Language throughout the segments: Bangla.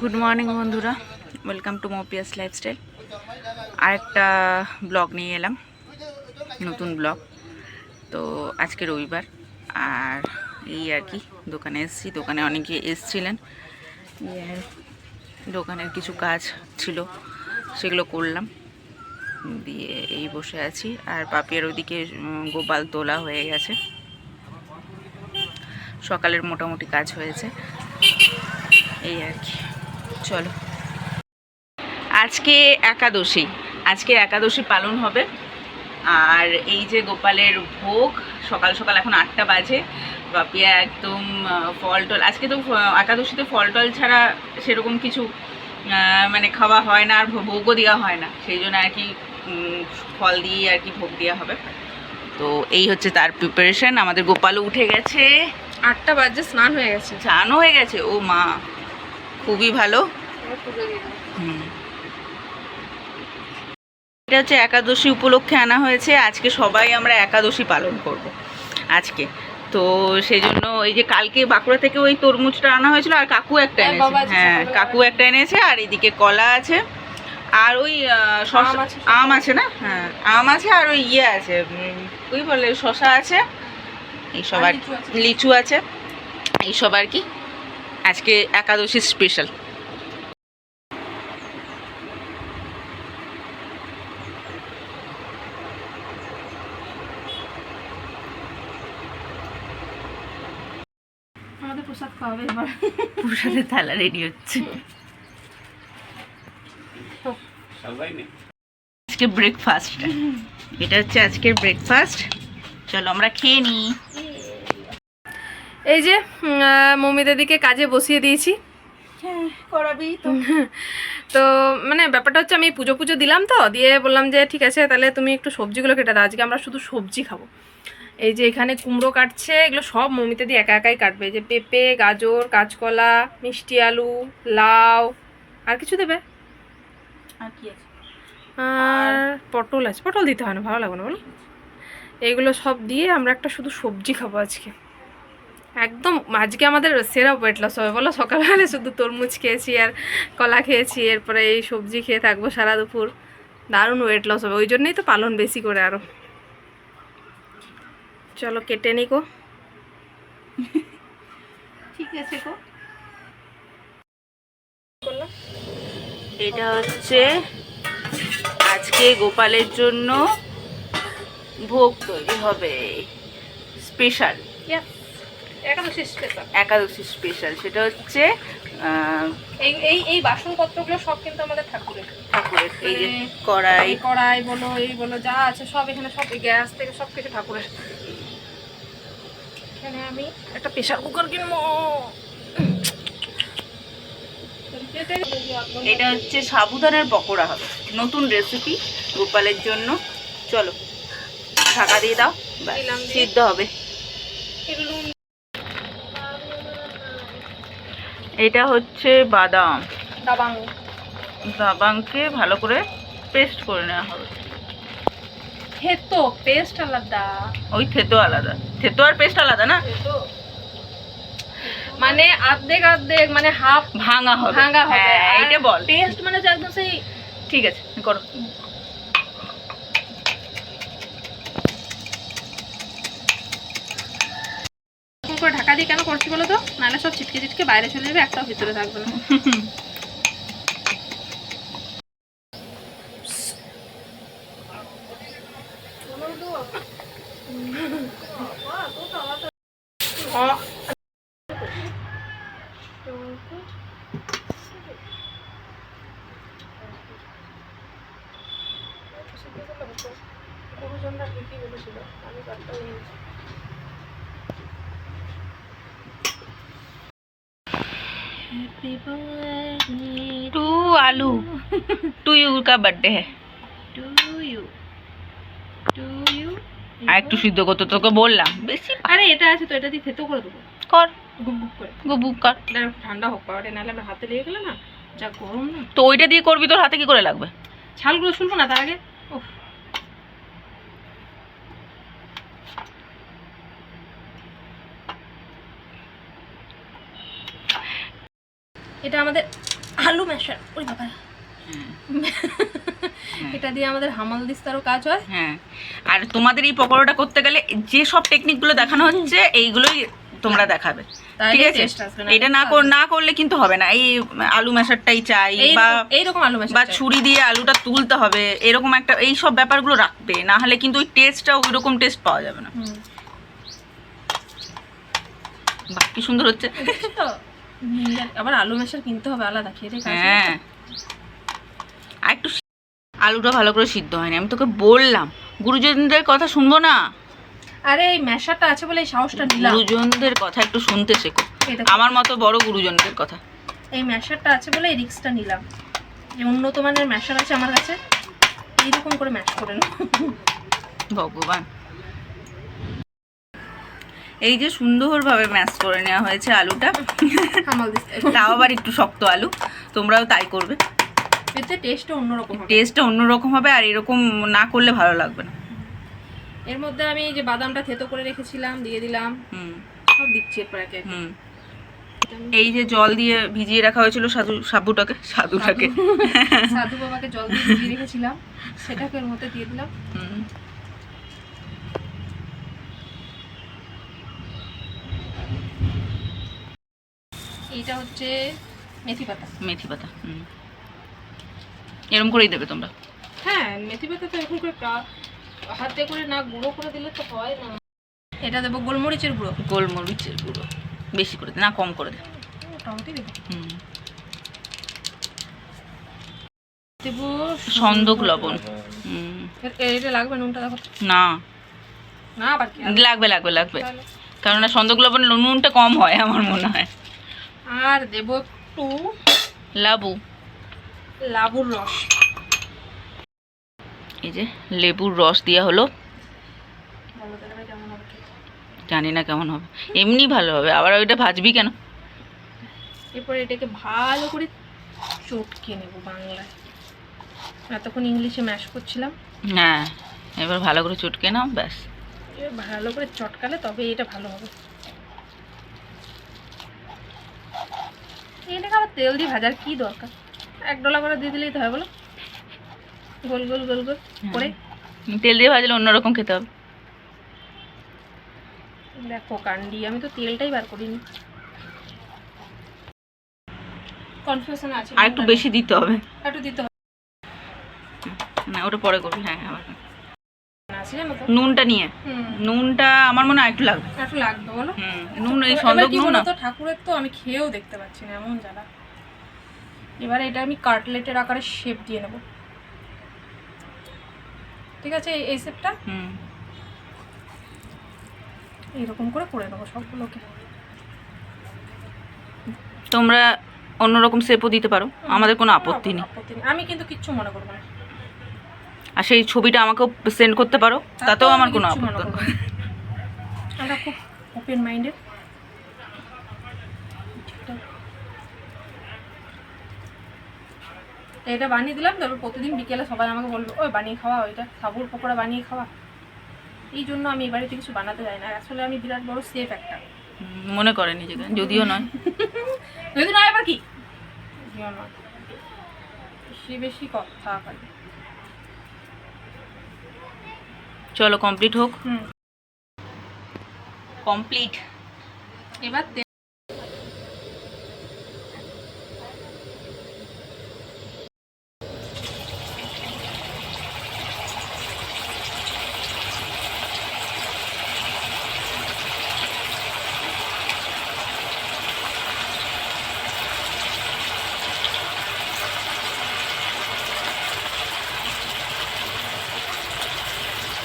গুড মর্নিং বন্ধুরা। ওয়েলকাম টু মোপিয়াস লাইফস্টাইল আরেকটা ব্লগ নিয়ে এলাম। নতুন ব্লগ তো আজকে রবিবার। আর এই আর কি, দোকানে এসেছি। দোকানে অনেকে এসছিলেন। দোকানের কিছু কাজ ছিল, সেগুলো করলাম। দিয়ে এই বসে আছি। আর পাপিয়ার ওইদিকে গোপাল তোলা হয়ে গেছে। সকালের মোটামুটি কাজ হয়েছে। এই আর কি। চলো। আজকে একাদশী। আজকে একাদশী পালন হবে। আর এই যে গোপালের ভোগ সকাল সকাল এখন আটটা বাজে। বাপিয়া একদম ফল টল আজকে তো একাদশীতে ফল টল ছাড়া সেরকম কিছু মানে খাওয়া হয় না আর ভোগও দেওয়া হয় না। সেই জন্য আর কি ফল দিয়ে আর কি ভোগ দেওয়া হবে। তো এই হচ্ছে তার প্রিপারেশন আমাদের গোপালও উঠে গেছে। আটটা বাজে স্নান হয়ে গেছে। চানও হয়ে গেছে? ও মা। খুবই ভালো। হুম। এটা হচ্ছে একাদশী উপলক্ষে আনা হয়েছে। আজকে সবাই আমরা একাদশী পালন করব আজকে। তো সেই জন্য এই যে কালকে বাঁকুড়া থেকে ওই তরমুজটা আনা হয়েছিল আর কাকু একটা হ্যাঁ, এনেছে। হ্যাঁ কাকু একটা এনেছে আর এদিকে কলা আছে। আর ওই আম আছে, না? হ্যাঁ আম আছে আর ওই ইয়ে আছে ওই বলে শশা আছে। এইসব আর আর লিচু আছে। লিচু আছে। এইসব আর কি। আজকে একাদশী স্পেশাল আমাদের প্রসাদ খাওয়াবে এবার। প্রসাদের থালা রেডি হচ্ছে। আজকে ব্রেকফাস্ট এটা হচ্ছে আজকের ব্রেকফাস্ট চলো আমরা খেয়ে নিই। এই যে আহ, মমিতাদিকে কাজে বসিয়ে দিয়েছি। হ্যাঁ করাবি তো। তো মানে ব্যাপারটা হচ্ছে আমি পুজো পুজো দিলাম তো দিয়ে বললাম যে ঠিক আছে তাহলে তুমি একটু সবজিগুলো কেটে দাও আজকে আমরা শুধু সবজি খাব। এই যে এখানে কুমড়ো কাটছে এগুলো সব মমিতা দিয়ে একা একাই কাটবে। যে পেঁপে গাজর কাঁচকলা মিষ্টি আলু লাউ আর কিছু দেবে? আর কি আছে? আর পটল আছে। পটল দিতে হয় না ভালো লাগবে না বলো এইগুলো সব দিয়ে আমরা একটা শুধু সবজি খাব আজকে। একদম আজকে আমাদের সেরা ওয়েট লস হবে। বলো সকালবেলা শুধু তরমুজ খেয়েছি আর কলা খেয়েছি এরপরে এই সবজি খেয়ে থাকব সারা দুপুর। দারুণ ওয়েট লস হবে। ওই জন্যই তো পালন বেশি করে আরও চলো কেটে নিকো ঠিক আছে গো। এটা হচ্ছে আজকে গোপালের জন্য ভোগ তৈরি হবে। Special Ekadashi special Ekadashi special সেটা হচ্ছে এই এই এই বাসনপত্রগুলো সব কিন্তু আমাদের ঠাকুরের। ঠাকুরের এই যে মানে কড়াই। কড়াই বলো এই বলো যা আছে সব এখানে সব গ্যাস থেকে সব কিছু ঠাকুরের। এখানে আমি একটা প্রেশার কুকার কিনবো। এটা হচ্ছে সাবুদানার পকোড়া হবে। নতুন রেসিপি গোপালের জন্য। চলো ঢাকা দিয়ে দাও সিদ্ধ হবে। এটা হচ্ছে বাদাম। দাবাং। বাদামকে ভালো করে পেস্ট করে নেওয়া হবে। থেতো পেস্ট আলাদা। ওই থেতো আলাদা। থেতো আর পেস্ট আলাদা না? মানে অর্ধেক অর্ধেক মানে হাফ ভাঙা হবে। ভাঙা হবে। হ্যাঁ এইটা বল। পেস্ট মানে একদম সেই ঠিক আছে করো এরকম করে ঢাকা কেন করছি বলো তো? নাহলে সব ছিটকে ছিটকে বাইরে চলে যাবে, একটাও ভিতরে থাকবে না। टू आलू टू यू का बर्थडे है আর একটু সিদ্ধ করতে তোকে বললাম বেশি আরে এটা আছে তো এটা দিয়ে থেতো করে দেবো কর গুপ গুপ করে গুবুক কর এটা একটু ঠান্ডা হোক পাওয়াটা নাহলে আমার হাতে লেগে গেলে না যা গরম না তো ওইটা দিয়ে করবি তোর হাতে কি করে লাগবে ছালগুলো শুনবো না তার আগে উফ এটা আমাদের আলু ম্যাশার ওই বাবা। হ্যাঁ এটা দিয়ে আমাদের হামাল দিস্তারও কাজ হয়। হ্যাঁ। আর তোমাদের এই পকোড়াটা করতে গেলে যে সব টেকনিকগুলো দেখানো হচ্ছে এইগুলোই তোমরা দেখাবে। তাহলে ঠিক আছে। এটা না কর না করলে কিন্তু হবে না। এই আলু মেশারটাই চাই এই বা এইরকম আলু ম্যাশার বা ছুরি দিয়ে আলুটা তুলতে হবে এরকম একটা এই সব ব্যাপারগুলো রাখবে। না হলে কিন্তু ওই টেস্টটা ওই রকম টেস্ট পাওয়া যাবে না। বাহ কি সুন্দর হচ্ছে। আবার আলু ম্যাশার কিনতে হবে আলাদা হবে। হ্যাঁ। আর একটু আলুটা ভালো করে সিদ্ধ হয়নি আমি তোকে বললাম। গুরুজনদের কথা শুনব না? আরে এই ম্যাশারটা আছে বলে এই সাহসটা নিলাম। গুরুজনদের কথা একটু শুনতে শেখো। আমার মতো বড় গুরুজনদের কথা। এই ম্যাশারটা আছে বলে এই রিক্সটা নিলাম। যে উন্নত মানের ম্যাশার আছে আমার কাছে। এইরকম করে ম্যাশ করে নাও। ভগবান। এই যে সুন্দরভাবে ম্যাশ করে নেওয়া হয়েছে আলুটা। তাও আবার একটু শক্ত আলু। তোমরাও তাই করবে। এতে টেস্টটা অন্যরকম টেস্টটা অন্যরকম হবে আর এরকম না করলে ভালো লাগবে না। এর মধ্যে আমি যে বাদামটা থেতো করে রেখেছিলাম দিয়ে দিলাম। হুম। সব দিচ্ছি এরপর একে। হুম। এই যে জল দিয়ে ভিজিয়ে রাখা হয়েছিল সাধু সাবুটাকে সাধুটাকে। সাধু বাবাকে জল দিয়ে ভিজিয়ে রেখেছিলাম। সেটাকে এর মধ্যে দিয়ে দিলাম। হুম। এইটা হচ্ছে মেথি পাতা। মেথি পাতা হুম। এরম করেই দেবে তোমরা। হ্যাঁ মেথি পাতা তো এরকম করে হাতে করে না গুঁড়ো করে দিলে তো হয় না। এটা দেবো গোলমরিচের গুঁড়ো। গোলমরিচের গুঁড়ো। বেশি করে দে না কম করে দে। মোটামুটি দেবো। হুম। দেবো সন্দক লবণ। হুম। এটা লাগবে নুনটা দেখো। না। না লাগবে লাগবে লাগবে। কারণ সন্দক লবণ নুনটা কম হয় আমার মনে হয়। আর দেবো একটু লাবু। লাবুর রস। এই যে লেবুর রস দেওয়া হলো। জানি না কেমন হবে। এমনি ভালো হবে। আবার ওইটা ভাজবি কেন? এরপর এটাকে ভালো করে চটকে নেব বাংলায়। এতক্ষণ ইংলিশে ম্যাশ করছিলাম। হ্যাঁ এবার ভালো করে চটকে নাও ব্যাস। এবার ভালো করে চটকালে তবে এটা ভালো হবে। এটাকে আবার তেল দিয়ে ভাজার কি দরকার? এক ডলা করে দিয়ে দিলেই তো হয় বলো। গোল গোল গোল গোল করে। তেল দিয়ে ভাজলে অন্যরকম খেতে হবে। দেখো কান্ডি আমি তো তেলটাই বার করিনি। কনফিউশন আছে। আর একটু বেশি দিতে হবে। একটু দিতে হবে। না ওটা পরে করবি। হ্যাঁ আবার নুনটা নিয়ে। নুনটা আমার মনে হয় একটু লাগবে। একটু লাগবে বলো। নুন এই কি নুন বলতো ঠাকুরের তো আমি খেয়েও দেখতে পাচ্ছি না এমন জ্বালা। এবারে এটা আমি কাটলেটের আকারে শেপ দিয়ে নেব। ঠিক আছে এই- শেপটা হুম। এইরকম করে করে নেব সবগুলোকে। তোমরা অন্যরকম শেপও দিতে পারো আমাদের কোনো আপত্তি নেই। আমি কিন্তু কিচ্ছু মনে করব না। আর সেই ছবিটা আমাকেও সেন্ড করতে পারো তাতেও আমার কোনো আপত্তি। আমরা খুব ওপেন মাইন্ডেড এটা বানিয়ে দিলাম তারপর প্রতিদিন বিকেলে সবাই আমাকে বলবে ওই বানিয়ে খাওয়া ওইটা সাবুর পকোড়া বানিয়ে খাওয়া। এই জন্য আমি এবারে কিছু বানাতে যাই না। আসলে আমি বিরাট বড় সেফ একটা। মনে করে নিজেকে যদিও নয়। যদি নয় আবার কি? যদিও নয়। বেশি বেশি কথা চলো কমপ্লিট হোক। কমপ্লিট এবার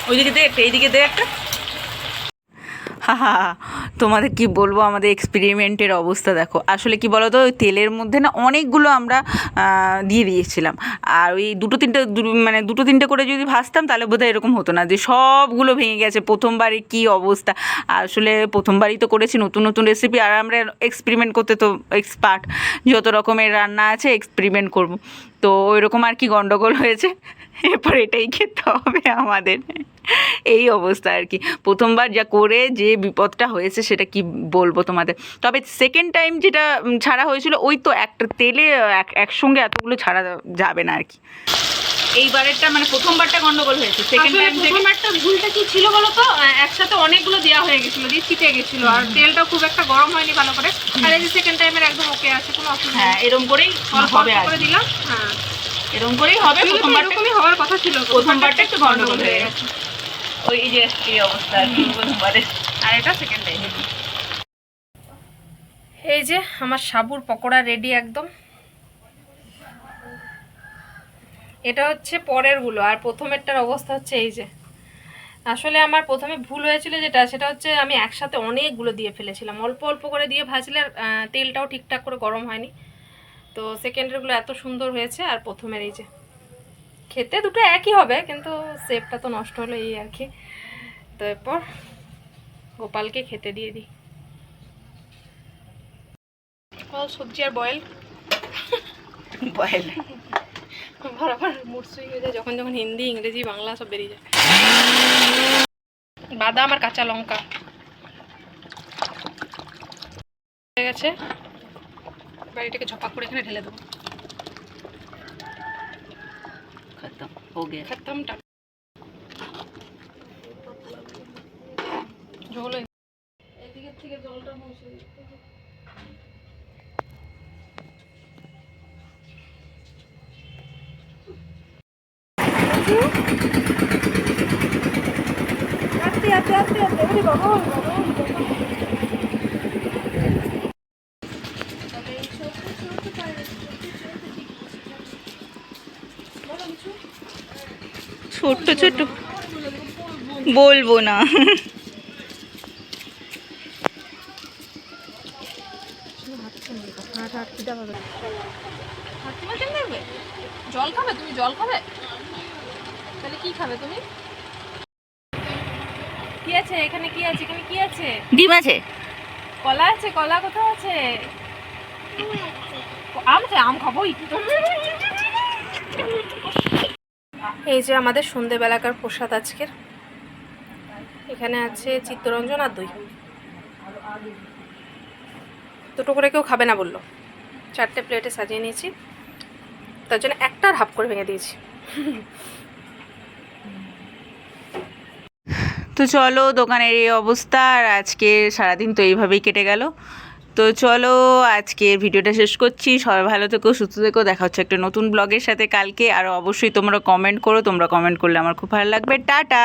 ওইদিকে দে একটা এইদিকে দে একটা হাহা, তোমাদের কি বলব আমাদের এক্সপেরিমেন্টের অবস্থা দেখো। আসলে কি বলো তো ওই তেলের মধ্যে না অনেকগুলো আমরা দিয়ে দিয়েছিলাম। আর ওই দুটো তিনটে মানে দুটো তিনটে করে যদি ভাজতাম তাহলে বোধহয় এরকম হতো না। যে সবগুলো ভেঙে গেছে প্রথমবারই কি অবস্থা। আসলে প্রথমবারই তো করেছি নতুন নতুন রেসিপি আর আমরা এক্সপেরিমেন্ট করতে তো এক্সপার্ট যত রকমের রান্না আছে এক্সপেরিমেন্ট করব। তো ওই রকম আর কি গন্ডগোল হয়েছে। এরপর এটাই খেতে হবে আমাদের। এই অবস্থা আর কি। প্রথমবার যা করে যে বিপদটা হয়েছে সেটা কি বলব তোমাদের? তবে সেকেন্ড টাইম যেটা ছাড়া হয়েছিল ওই তো একটা তেলে এক- একসঙ্গে এতগুলো ছাড়া যাবে না আর কি। এইবারেরটা মানে প্রথমবারটা গন্ডগোল হয়েছে। সেকেন্ড টাইম থেকে প্রথম একটা ভুলটা কি ছিল বলো তো একসাথে অনেকগুলো দেওয়া হয়ে গেছিল দিয়ে ছিটে গেছিল। আর তেলটা খুব একটা গরম হয়নি ভালো করে। আর এই যে সেকেন্ড টাইমের একদম ওকে আছে কোনো অসুবিধা হ্যাঁ এরকম করেই হবে করে দিলাম হ্যাঁ। এরকম করেই হবে প্রথমবারটা এরকমই হওয়ার কথা ছিল প্রথমবারটা একটু গন্ডগোল হয়ে গেছে। ওই যে এই অবস্থা প্রথমবারে। আর এটা সেকেন্ড টাইম এই যে আমার সাবুর পকোড়া রেডি একদম। এটা হচ্ছে পরেরগুলো আর প্রথমেরটার অবস্থা হচ্ছে এই যে। আসলে আমার প্রথমে ভুল হয়েছিল যেটা সেটা হচ্ছে আমি একসাথে অনেকগুলো দিয়ে ফেলেছিলাম। অল্প অল্প করে দিয়ে ভাজলে তেলটাও ঠিকঠাক করে গরম হয়নি। তো সেকেন্ডেরগুলো এত সুন্দর হয়েছে আর প্রথমের এই যে খেতে দুটো একই হবে কিন্তু শেপটা তো নষ্ট হলো এই আর কি। তো এরপর গোপালকে খেতে দিয়ে দিই। সবজি আর বয়েল বয়েল বরাবর মুরসুই হয়ে যায় যখন যখন হিন্দি ইংরেজি বাংলা সব বেরিয়ে যায়। বাদাম আর কাঁচা লঙ্কা। হয়ে গেছে। এবার এটাকে ঝপাক করে এখানে ঢেলে দেবো। খতম হো গয়া খেতাম টা ঝোল থেকে জলটা মুছে দিতে হবে। আস্তে আস্তে আস্তে আস্তে বাবা বাবা ওরে বাবা। তবে এই ছোট ছোট পায়ে ছোট ছোট বলো কিছু ছোট্ট ছোট্ট বলব না। জল খাবে? তুমি জল খাবে? তাহলে কি খাবে তুমি? কি আছে? এখানে কি আছে? এখানে কি আছে? ডিম আছে। কলা আছে? কলা কোথাও আছে? আম আছে? আম খাব? এই যে আমাদের সন্ধেবেলাকার প্রসাদ আজকের। এখানে আছে চিত্তরঞ্জন আর দই। দুটো করে কেউ খাবে না বলল। চারটে প্লেটে সাজিয়ে নিয়েছি। তার জন্য একটার হাফ করে ভেঙে দিয়েছি। তো চলো, দোকানের এই অবস্থা। আর আজকে সারাদিন তো এইভাবেই কেটে গেল। তো চলো আজকের ভিডিওটা শেষ করছি। সবাই ভালো থেকো, সুস্থ থেকো। দেখা হচ্ছে একটা নতুন ব্লগের সাথে কালকে। আর অবশ্যই তোমরা কমেন্ট করো, তোমরা কমেন্ট করলে আমার খুব ভালো লাগবে। টাটা!